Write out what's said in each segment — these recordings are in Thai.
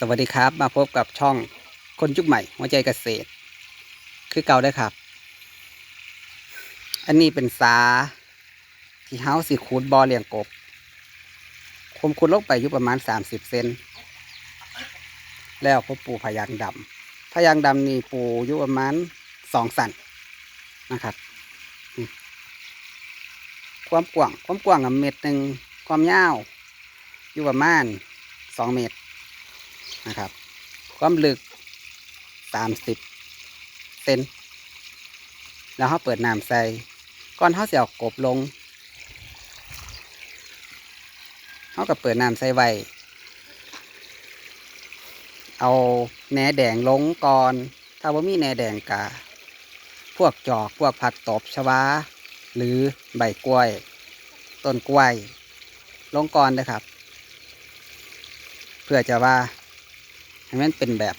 สวัสดีครับมาพบกับช่องคนยุคใหม่หัวใจเกษตร คือเก่าได้ครับ อันนี้เป็นสาที่เฮาสิคูดบอเลี้ยงกบผมคูดลงไปอยู่ประมาณสามสิบเซนแล้วผมปลูพยางดำพยางดำนี่ปลูอยู่ประมาณสองสันนะครับความกว้างความกว้างกับเม็ดหนึ่งความยาวอยู่ประมาณสองเมตร นะครับ ความลึกสามสิบเซนแล้วเขาเปิดน้ำใส่ก่อนเขาเสียกบลงเขาก็เปิดน้ำใส่ไว้เอาแหนแดงลงก่อน ถ้าว่ามีแหนแดงกะพวกจอกพวกผักตบชวาหรือใบกล้วย ต้นกล้วย ลงก่อนนะครับ เพื่อจะว่า ให้มันเป็นแบบ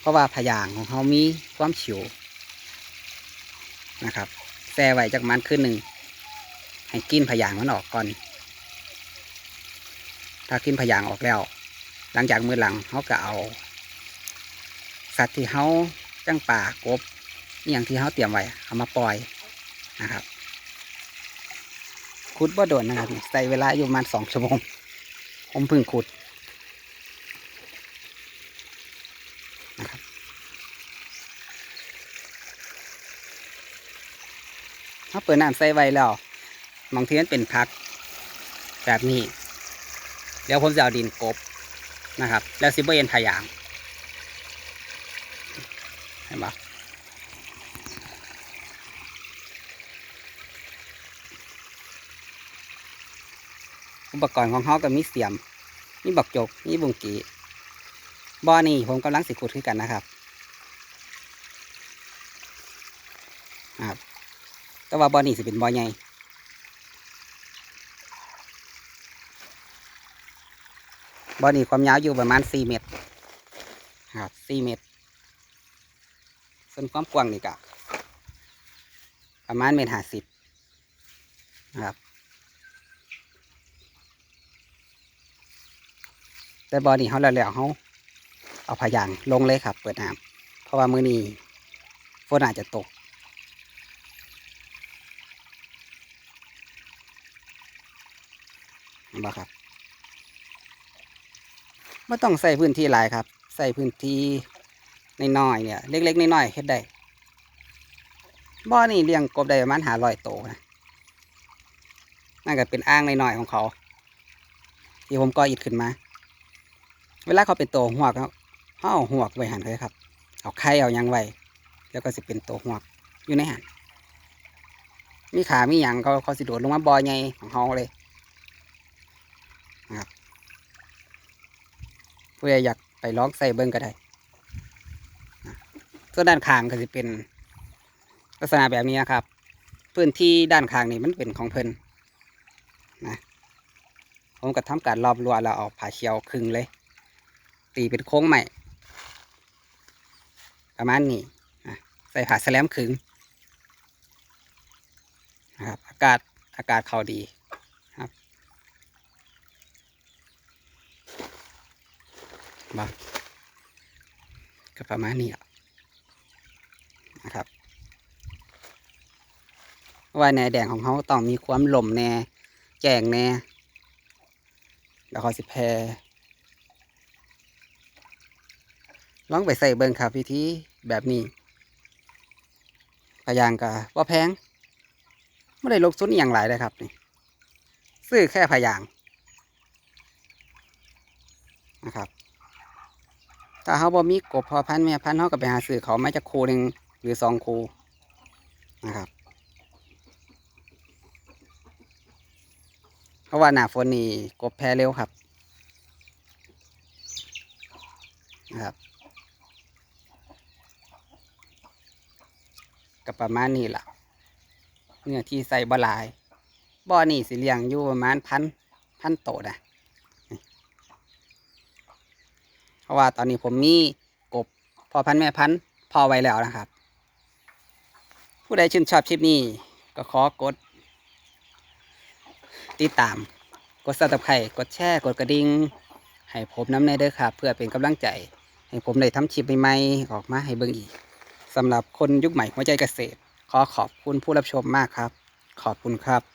เพราะว่าพยางของเขามีความเฉิวนะครับแช่ไว้จากมันขึ้นหนึ่งให้กินพยางมันออกก่อน ถ้ากินพยางออกแล้ว หลังจากมือหลังเขาก็เอา สัตว์ที่เขาจังป่ากบนี่อย่างที่เขาเตรียมไว้เอามาปล่อยนะครับขุดบ่โดนนะครับใส่เวลาอยู่ประมาณสองชั่วโมงผมเพิ่งขุด นะครับ ถ้าเปิดน้ำใส่ไว้แล้วบางทีมันเป็นพัก แบบนี้ เดี๋ยวผมจะเอาดินกบนะครับ แล้วซิบเบเอ็นพยางเห็นปะอุปกรณ์ของเขาก็มีเสียม มีบักจก มีบุงกีบ่อนี่ผมกำลังสิขุดขึ้นกันนะครับครับ แต่ว่าบ่อนี่สิเป็นบ่อใหญ่บ่อนี่ความยาวอยู่ประมาณสี่เมตรครับสี่เมตร ส่วนความกว้างนี่ก็ประมาณเมตรห้าสิบครับ แต่บอนี่เขาแล้วแล้วเขาเอาพยางลงเลยครับ เปิดน้ำเพราะว่ามือนี้ฝนอาจจะตกเห็ นบ่ครับไม่ต้องใส่พื้นที่หลายครับ ใส่พื้นที่น้อยๆเนี่ย เล็ก ๆน้อยๆเฮ็ดได้บ่อนี่เลี้ยงกบได้ประมาณหาร้อยโตนะนั่นก็เป็นอ่างน้อยๆของเขา ที่ผมก่ออิฐขึ้นมา เวลาเขาเป็นโตัวหวกเขาเขาเอาหวกไว้หันเลยครับ เอาไข่เอายังไว้แล้วก็สิเป็นโตัวหวกอยู่ในหันมีขามีหยังเขาเขาสิโดดลงมาบอยใหญ่ของเขาเลย นะครับผู้ใดอยากไปลองใส่เบิ้งก็ได้ส่วนด้านข้างก็จะเป็นลักษณะแบบนี้นะครับ พื้นที่ด้านข้างนี่มันเป็นของเพิ่นนะผมก็ทำการรอบรัวแล้วเอาผ้าเขียวครึ่งเลย ตีเป็นโค้งใหม่ ประมาณนี้นะใส่ผ้าแสลมขึงนะครับอากาศอากาศเข้าดีครับ บ้าก็ประมาณนี้อะนะครับว่าในแดงของเขาต้องมีความหล่มแน่แจงแน่แล้วเขาสิแพรลองไปใส่เบิ่งครับวิธีแบบนี้พยางกะว่าแพงไม่ได้ลบสุนอย่างไรเลยครับนี่ซื้อแค่พยางนะครับ ถ้าเขาบ่มีกบพอพันแม่พันเขาก็ไปหาซื้อเขาไมาจากคูหนึ่งหรือสองคูนะครับ เพราะว่าหนาฝนนี่กบแพ้เร็วครับนะครับก็ประมาณนี้ล่ะเนื้อที่ใส่บลายบ่อนี่สิเลี้ยงอยู่ประมาณพันพันโตนะนี่เพ ราะว่าตอนนี้ผมมีกบพอพันธุ์แม่พันธุ์พอไว้แล้วนะครับ ผู้ใดชื่นชอบคลิปนี้ ก็ขอกด ติดตาม กดซับสไครต์กดแชร์ กดกระดิ่งให้ผมน้ำในเด้อครับ เพื่อเป็นกำลังใจ ให้ผมได้ทำคลิปใหม่ๆออกมาให้เบิ่งอีกสำหรับคนยุคใหม่หัวใจเกษตร ขอขอบคุณผู้รับชมมากครับ ขอบคุณครับ